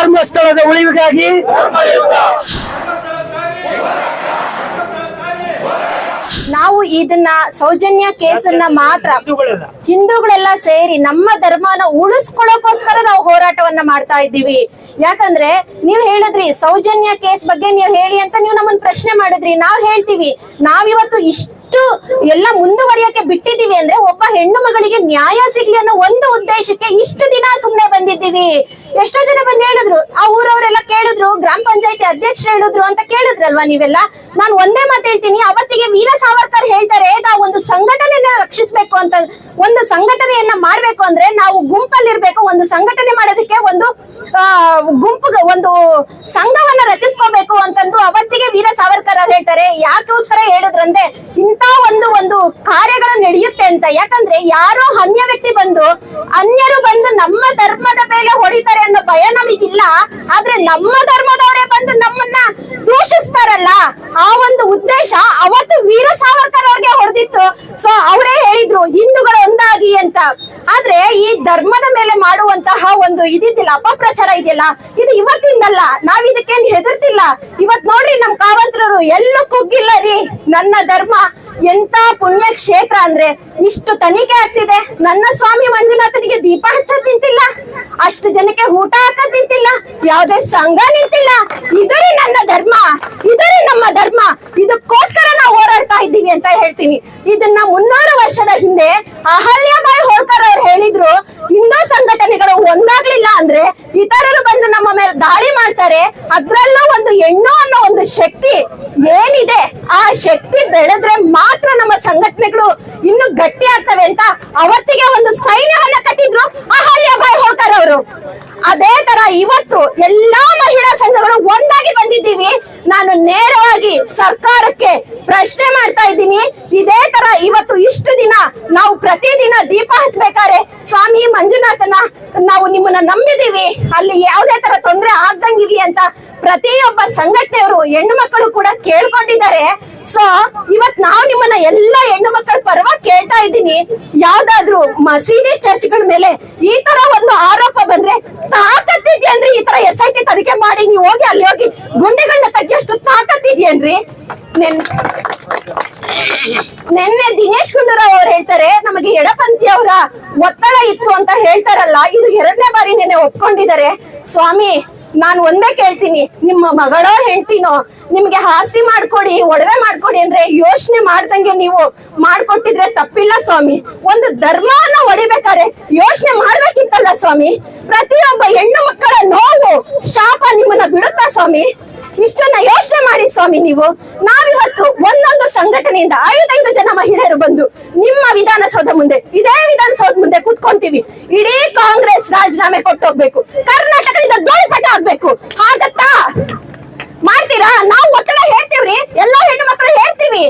ಧರ್ಮಸ್ಥಳದ ಉಳಿವಿಗಾಗಿ ನಾವು ಇದನ್ನ ಸೌಜನ್ಯ ಕೇಸನ್ನ ಮಾತ್ರ ಹಿಂದೂಗಳೆಲ್ಲ. ಸೇರಿ ನಮ್ಮ ಧರ್ಮನ ಉಳಿಸ್ಕೊಳ್ಳೋಕೋಸ್ಕರ ನಾವು ಹೋರಾಟವನ್ನ ಮಾಡ್ತಾ ಇದ್ದೀವಿ. ಯಾಕಂದ್ರೆ ನೀವ್ ಹೇಳಿದ್ರಿ ಸೌಜನ್ಯ ಕೇಸ್ ಬಗ್ಗೆ ನೀವು ಹೇಳಿ ಅಂತ ನೀವು ನಮ್ಮನ್ನ ಪ್ರಶ್ನೆ ಮಾಡಿದ್ರಿ. ನಾವ್ ಹೇಳ್ತೀವಿ ನಾವಿವತ್ತು ಇಷ್ಟು ಎಲ್ಲ ಮುಂದುವರಿಯಕ್ಕೆ ಬಿಟ್ಟಿದ್ದೀವಿ ಅಂದ್ರೆ ಒಬ್ಬ ಹೆಣ್ಣು ಮಗಳಿಗೆ ನ್ಯಾಯ ಸಿಗ್ಲಿ ಅನ್ನೋ ಒಂದು ಉದ್ದೇಶಕ್ಕೆ ಇಷ್ಟು ದಿನ ಸುಮ್ನೆ ಬಂದಿದ್ದೀವಿ. ಎಷ್ಟೋ ಜನ ಬಂದು ಹೇಳಿದ್ರು, ಆ ಊರವರೆಲ್ಲ ಕೇಳಿದ್ರು, ಗ್ರಾಮ ಪಂಚಾಯತಿ ಅಧ್ಯಕ್ಷರು ಹೇಳಿದ್ರು ಅಂತ ಕೇಳಿದ್ರಲ್ವಾ ನೀವೆಲ್ಲ? ನಾನು ಒಂದೇ ಮಾತು ಹೇಳ್ತೀನಿ, ಅವತ್ತಿಗೆ ವೀರ ಸಾವರ್ಕರ್ ಹೇಳ್ತಾರೆ, ನಾವು ಒಂದು ಸಂಘಟನೆಯನ್ನ ರಕ್ಷಿಸ್ಬೇಕು ಅಂತ, ಒಂದು ಸಂಘಟನೆಯನ್ನ ಮಾಡ್ಬೇಕು ಅಂದ್ರೆ ನಾವು ಗುಂಪಲ್ಲಿ ಇರ್ಬೇಕು ಒಂದು ಸಂಘಟನೆ ಮಾಡೋದಕ್ಕೆ ಒಂದು ಗುಂಪು, ಒಂದು ಸಂಘವನ್ನ ರಚಿಸ್ಕೋಬೇಕು ಅಂತಂದು ಅವತ್ತಿಗೆ ವೀರ ಸಾವರ್ಕರ್ ಅವ್ರು ಹೇಳ್ತಾರೆ. ಯಾಕೋಸ್ಕರ ಹೇಳಿದ್ರಂದ್ರೆ ಇಂತ ಒಂದು ಒಂದು ಕಾರ್ಯಗಳು ನಡೆಯುತ್ತೆ ಅಂತ. ಯಾಕಂದ್ರೆ ಯಾರೋ ಅನ್ಯ ವ್ಯಕ್ತಿ ಬಂದು, ಅನ್ಯರು ಬಂದು ನಮ್ಮ ಧರ್ಮದ ಮೇಲೆ ಹೊಡಿತಾರೆ ಅನ್ನೋ ಭಯ ನಮಗಿಲ್ಲ. ಆದ್ರೆ ನಮ್ಮ ಧರ್ಮದವರೇ ಬಂದು ನಮ್ಮನ್ನ ದೂಷಿಸ್ತಾರಲ್ಲ, ಆ ಒಂದು ಉದ್ದೇಶ ಅವತ್ತು ವೀರ ಸಾವರ್ಕರ್ ಅವ್ರಿಗೆ ಹೊಡೆದಿತ್ತು. ಸೊ ಅವರೇ ಹೇಳಿದ್ರು, ಹಿಂದೂಗಳು ಒಂದಾಗಿ ಅಂತ. ಆದ್ರೆ ಈ ಧರ್ಮದ ಮೇಲೆ ಮಾಡುವಂತಹ ಒಂದು ಇದಿದ್ದಿಲ್ಲ, ಅಪಪ್ರಚಾರ ಇದೆಯಲ್ಲ, ಇದು ಇವತ್ತಿಂದಲ್ಲ, ನಾವ್ ಇದಕ್ಕೇನ್ ಹೆದರ್ತಿಲ್ಲ. ಇವತ್ ನೋಡ್ರಿ ನಮ್ ಕಾವಂತ್ರರು ಎಲ್ಲೂ ಕುಗ್ಗಿಲ್ಲ ರೀ, ನನ್ನ ಧರ್ಮ. ಎಂತ ಪುಣ್ಯ ಕ್ಷೇತ್ರ ಅಂದ್ರೆ ಇಷ್ಟು ತನಿಖೆ ಆಗ್ತಿದೆ. ನನ್ನ ಸ್ವಾಮಿ ಮಂಜುನಾಥನಿಗೆ ದೀಪ ಹಚ್ಚ ನಿಂತಿಲ್ಲ ಅಷ್ಟು ಜನಕ್ಕೆ ಊಟ ಹಾಕ ತಿಂತಿಲ್ಲ. ಯಾವ್ದೇ ಸಂಘ ನಿಂತಿಲ್ಲ. ಇದರೇ ನನ್ನ ಧರ್ಮ. ಇದರೇ ನಮ್ಮ ಧರ್ಮ. ಇದಕ್ಕೋಸ್ಕರ ನಾವು ಹೋರಾಡ್ತಾ ಇದ್ದೀವಿ ಅಂತ ಹೇಳ್ತೀನಿ. ಇದನ್ನ ಮುನ್ನೂರು ವರ್ಷದ ಹಿಂದೆ ಅಹಲ್ಯಾಬಾಯಿ ಹೋಳ್ಕರ್ ಅವ್ರು ಹೇಳಿದ್ರು, ಹಿಂದೂ ಸಂಘಟನೆಗಳು ಒಂದಾಗ್ಲಿಲ್ಲ ಅಂದ್ರೆ ಇತರರು ಬಂದು ನಮ್ಮ ಮೇಲೆ ದಾಳಿ ಮಾಡ್ತಾರೆ. ಅದ್ರಲ್ಲೂ ಒಂದು ಹೆಣ್ಣು ಅನ್ನೋ ಒಂದು ಶಕ್ತಿ ಏನಿದೆ? ಆ ಶಕ್ತಿ ಬೆಳೆದ್ರೆ ಮಾತ್ರ ನಮ್ಮ ಸಂಘಟನೆಗಳು ಇನ್ನು ಗಟ್ಟಿ ಆಗ್ತವೆ ಅಂತ ಅವತ್ತಿಗೆ ಒಂದು ಸೈನ್ಯವನ್ನ ಕಟ್ಟಿದ್ರು ಅಹಲ್ಯಾಬಾಯಿ ಹೋಳ್ಕರ್ ಅವರು. ಅದೇ ತರ ಇವತ್ತು ಎಲ್ಲಾ ಮಹಿಳಾ ಸಂಘಗಳು ಒಂದಾಗಿ ಬಂದಿದ್ದೀವಿ. ನಾನು ನೇರವಾಗಿ ಸರ್ಕಾರಕ್ಕೆ ಪ್ರಶ್ನೆ ಮಾಡ್ತಾ ಇದ್ದೀನಿ. ಇದೇ ತರ ಇವತ್ತು ಇಷ್ಟು ದಿನ ನಾವು ಪ್ರತಿದಿನ ದೀಪ ಹಚ್ಬೇಕಾದ್ರೆ ಸ್ವಾಮಿ ಮಂಜುನಾಥನ ನಾವು ನಿಮ್ಮನ್ನ ನಂಬಿದೀವಿ ಅಲ್ಲಿ ಯಾವುದೇ ತರ ತೊಂದರೆ ಆಗ್ದಂಗಿರ್ಲಿ ಅಂತ ಪ್ರತಿಯೊಬ್ಬ ಸಂಘಟನೆಯವರು ಹೆಣ್ಣು ಮಕ್ಕಳು ಕೂಡ ಕೇಳ್ಕೊಂಡಿದ್ದಾರೆ. ಸೊ ಇವತ್ ನಾವು ನಿಮ್ಮನ್ನ ಎಲ್ಲ ಹೆಣ್ಣು ಮಕ್ಕಳ ಪರವಾಗಿ ಕೇಳ್ತಾ ಇದ್ದೀನಿ. ಯಾವ್ದಾದ್ರು ಮಸೀದಿ ಚರ್ಚ್ಗಳ ಮೇಲೆ ಈ ತರ ಒಂದು ಆರೋಪ ಬಂದ್ರೆ ತಾಕತ್ತಿದ್ಯಾ ಈ ತರ ಎಸ್ ಐ ಟಿ ತನಿಖೆ ಮಾಡಿ ನೀವು ಹೋಗಿ ಅಲ್ಲಿ ಹೋಗಿ ಗುಂಡೆಗಳನ್ನ ತಗ್ಗಿಯಷ್ಟು ತಾಕತ್ತಿದ್ಯನ್ರಿ ನೆನ್, ನಿನ್ನೆ ದಿನೇಶ್ ಗುಂಡೂರಾವ್ ಅವ್ರು ಹೇಳ್ತಾರೆ, ನಮಗೆ ಎಡಪಂಥಿ ಅವರ ಒತ್ತಡ ಇತ್ತು ಅಂತ ಹೇಳ್ತಾರಲ್ಲ, ಇದು ಎರಡನೇ ಬಾರಿ ನೆನ್ನೆ ಒಪ್ಕೊಂಡಿದ್ದಾರೆ. ಸ್ವಾಮಿ ನಾನ್ ಒಂದೇ ಕೇಳ್ತೀನಿ, ನಿಮ್ಮ ಮಗಳೋ ಹೆಂಡ್ತಿನೋ, ನಿಮ್ಗೆ ಆಸ್ತಿ ಮಾಡ್ಕೊಡಿ, ಒಡವೆ ಮಾಡ್ಕೊಡಿ ಅಂದ್ರೆ ಯೋಚನೆ ಮಾಡ್ದಂಗೆ ನೀವು ಮಾಡ್ಕೊಟ್ಟಿದ್ರೆ ತಪ್ಪಿಲ್ಲ ಸ್ವಾಮಿ. ಒಂದು ಧರ್ಮವನ್ನ ಹೊಡಿಬೇಕಾದ್ರೆ ಯೋಚನೆ ಮಾಡ್ಬೇಕಿತ್ತಲ್ಲ ಸ್ವಾಮಿ. ಪ್ರತಿಯೊಬ್ಬ ಹೆಣ್ಣು ಮಕ್ಕಳ ನೋವು, ಶಾಪ ನಿಮ್ಮನ್ನ ಬಿಡುತ್ತಾ ಸ್ವಾಮಿ? ಇಷ್ಟನ್ನ ಯೋಚನೆ ಮಾಡಿ ಸ್ವಾಮಿ ನೀವು. ನಾವಿವತ್ತು ಒಂದೊಂದು ಸಂಘಟನೆಯಿಂದ ಐದೈದು ಜನ ಮಹಿಳೆಯರು ಬಂದು ನಿಮ್ಮ ವಿಧಾನಸೌಧ ಮುಂದೆ, ಇದೇ ವಿಧಾನಸೌಧ ಮುಂದೆ ಕೂತ್ಕೊಂತೀವಿ. ಇಡೀ ಕಾಂಗ್ರೆಸ್ ರಾಜೀನಾಮೆ ಕೊಟ್ಟೋಗ್ಬೇಕು. ಕರ್ನಾಟಕದಿಂದ ದೋಳ್ಪಟ ಆಗ್ಬೇಕು. ಆಗತ್ತಾ ಮಾಡ್ತೀರಾ? ನಾವು ಒತ್ತಡ ಹೇಳ್ತೀವ್ರಿ. ಎಲ್ಲಾ ಹೆಣ್ಣು ಮಕ್ಕಳು ಹೇಳ್ತೀವಿ.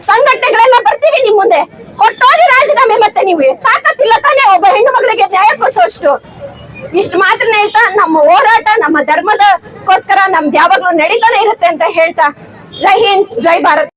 ಸಂಘಟನೆಗಳೆಲ್ಲ ಬರ್ತೀವಿ ನಿಮ್ ಮುಂದೆ. ಕೊಟ್ಟೋಗಿ ರಾಜೀನಾಮೆ ಮತ್ತೆ ನೀವು. ತಾಕತ್ತಿಲ್ಲ ತಾನೇ ಒಬ್ಬ ಹೆಣ್ಣು ಮಗಳಿಗೆ ನ್ಯಾಯ ಕೊಡಿಸೋಷ್ಟು. ಇಷ್ಟು ಮಾತ್ರ ಹೇಳ್ತಾ ನಮ್ಮ ಹೋರಾಟ, ನಮ್ಮ ಧರ್ಮದಕ್ಕೋಸ್ಕರ ನಮ್ದು ಯಾವಾಗ್ಲೂ ನಡೀತಾನೆ ಇರುತ್ತೆ ಅಂತ ಹೇಳ್ತಾ. ಜೈ ಹಿಂದ್, ಜೈ ಭಾರತ್.